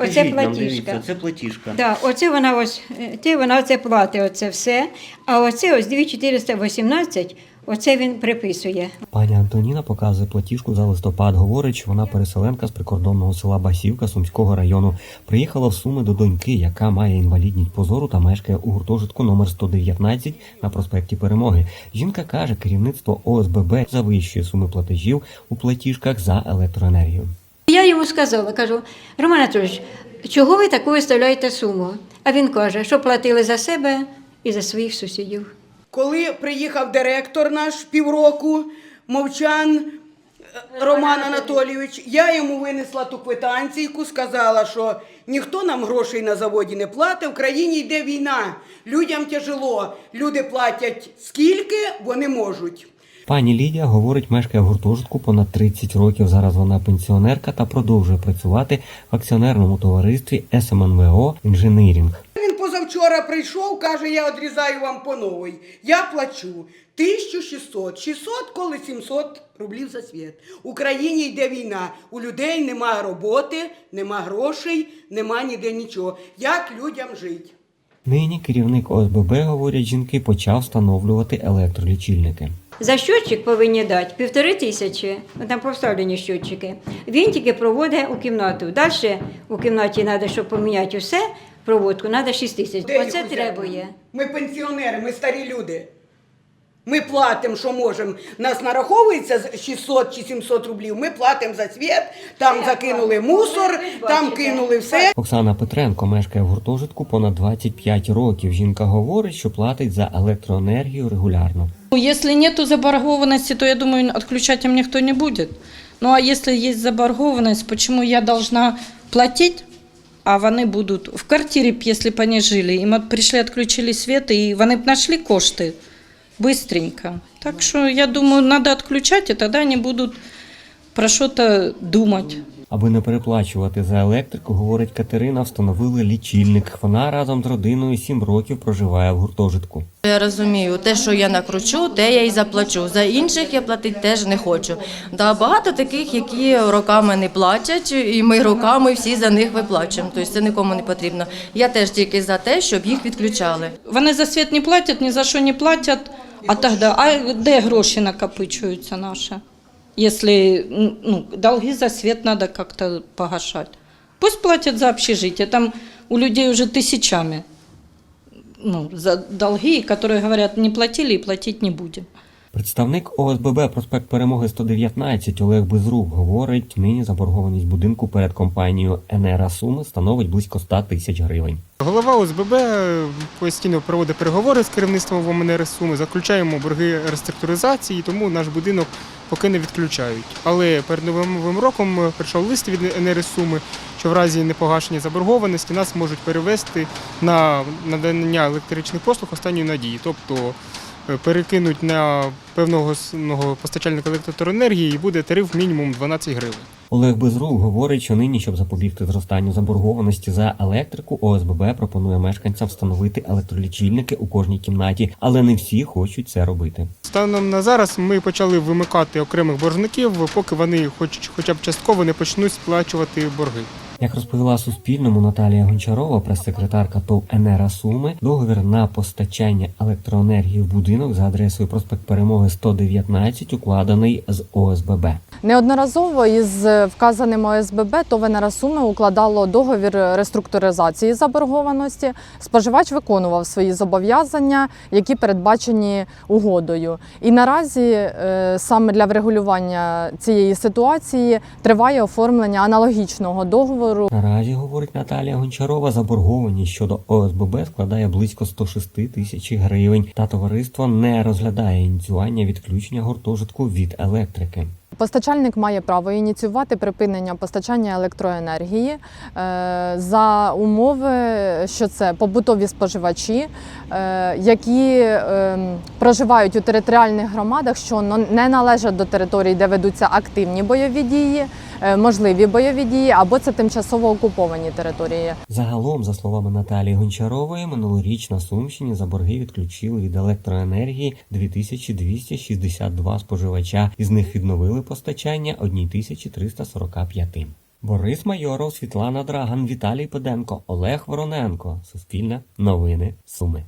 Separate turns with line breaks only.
Оце
Скажіть нам,
платіжка.
дивіться, Це платіжка.
Да, оце вона ось, те вона оце платить оце все. А оце ось 2418, оце він приписує.
Пані Антоніна показує платіжку за листопад. Говорить, що вона переселенка з прикордонного села Басівка Сумського району. Приїхала в Суми до доньки, яка має інвалідність позору та мешкає у гуртожитку номер 119 на проспекті Перемоги. Жінка каже, керівництво ОСББ завищує суми платежів у платіжках за електроенергію.
Я йому сказала, кажу, Роман Анатолійович, чого ви таку виставляєте суму? А він каже, що платили за себе і за своїх сусідів.
Коли приїхав директор наш півроку, мовчан е, Роман Анатолійович, я йому винесла ту квитанційку, сказала, що ніхто нам грошей на заводі не платить, в країні йде війна, людям тяжело, люди платять скільки вони можуть.
Пані Лідія говорить, мешкає в гуртожитку понад 30 років. Зараз вона пенсіонерка та продовжує працювати в акціонерному товаристві СМНВО Інженірінг.
Він позавчора прийшов, каже, я відрізаю вам по новій. Я плачу 1600, 600, коли 700 рублів за світ. В Україні йде війна. У людей немає роботи, нема грошей, нема ніде нічого. Як людям жити?
Нині керівник ОСББ, говорять жінки, почав встановлювати електролічильники.
За щотчик повинні дати півтори тисячі, там поставлені щотчики. Він тільки проводить у кімнату. Далі у кімнаті треба, щоб поміняти усе, проводку, треба 6 тисяч.
Де
Оце
їх
требує.
Ми пенсіонери, ми старі люди. Ми платимо, що можемо. Нас нараховується з 600 чи 700 рублів. Ми платимо за світ, там закинули мусор, там кинули все.
Оксана Петренко мешкає в гуртожитку понад 25 років. Жінка говорить, що платить за електроенергію регулярно.
Ну, Если нету заборгованности, то я думаю, отключать им никто не будет. Ну а если есть заборгованность, почему я должна платить, а вони будуть в квартирі, б, якщо б жили, їм от прийшли, відключили світ, і вони б знайшли кошти быстренько. Так що я думаю, треба відключати, і тоді вони будуть про щось думати.
Аби не переплачувати за електрику, говорить Катерина, встановили лічильник. Вона разом з родиною 7 років проживає в гуртожитку.
Я розумію, те, що я накручу, те я й заплачу. За інших я платити теж не хочу. Да, багато таких, які роками не платять, і ми роками всі за них виплачуємо. Тобто це нікому не потрібно. Я теж тільки за те, щоб їх відключали.
Вони за світ не платять, ні за що не платять. А тоді, а де гроші накопичуються наші? Якщо ну, долги за свет надо как-то погашать. Пусть платят за общежитие. Там у людей уже тысячами ну, за долги, которые говорят, не платили и платить не будемо.
Представник ОСББ проспект Перемоги 119 Олег Безрук говорить, нині заборгованість будинку перед компанією Енера Суми становить близько 100 тисяч гривень.
Голова ОСББ постійно проводить переговори з керівництвом ВМНР Суми, заключаємо борги реструктуризації, тому наш будинок поки не відключають. Але перед новим роком прийшов лист від НР Суми, що в разі непогашення заборгованості нас можуть перевести на надання електричних послуг останньої надії, тобто перекинуть на певного постачальника електроенергії і буде тариф мінімум 12 гривень.
Олег Безрук говорить, що нині, щоб запобігти зростанню заборгованості за електрику, ОСББ пропонує мешканцям встановити електролічильники у кожній кімнаті, але не всі хочуть це робити.
Станом на зараз ми почали вимикати окремих боржників, поки вони хоч, хоча б частково не почнуть сплачувати борги.
Як розповіла Суспільному Наталія Гончарова, прес-секретарка ТОВ Енера Суми, договір на постачання електроенергії в будинок за адресою проспект Перемоги 119 укладений з ОСББ.
Неодноразово із вказаним ОСББ ТОВ «Енера Суми укладало договір реструктуризації заборгованості. Споживач виконував свої зобов'язання, які передбачені угодою. І наразі е, саме для врегулювання цієї ситуації триває оформлення аналогічного договору
Наразі, говорить Наталія Гончарова, заборгованість щодо ОСББ складає близько 106 тисяч гривень, та товариство не розглядає ініціювання відключення гуртожитку від електрики.
Постачальник має право ініціювати припинення постачання електроенергії е, за умови, що це побутові споживачі, е, які е, проживають у територіальних громадах, що не належать до територій, де ведуться активні бойові дії, можливі бойові дії, або це тимчасово окуповані території.
Загалом, за словами Наталії Гончарової, минулоріч на Сумщині за борги відключили від електроенергії 2262 споживача. Із них відновили постачання 1345. Борис Майоров, Світлана Драган, Віталій Педенко, Олег Вороненко. Суспільне новини Суми.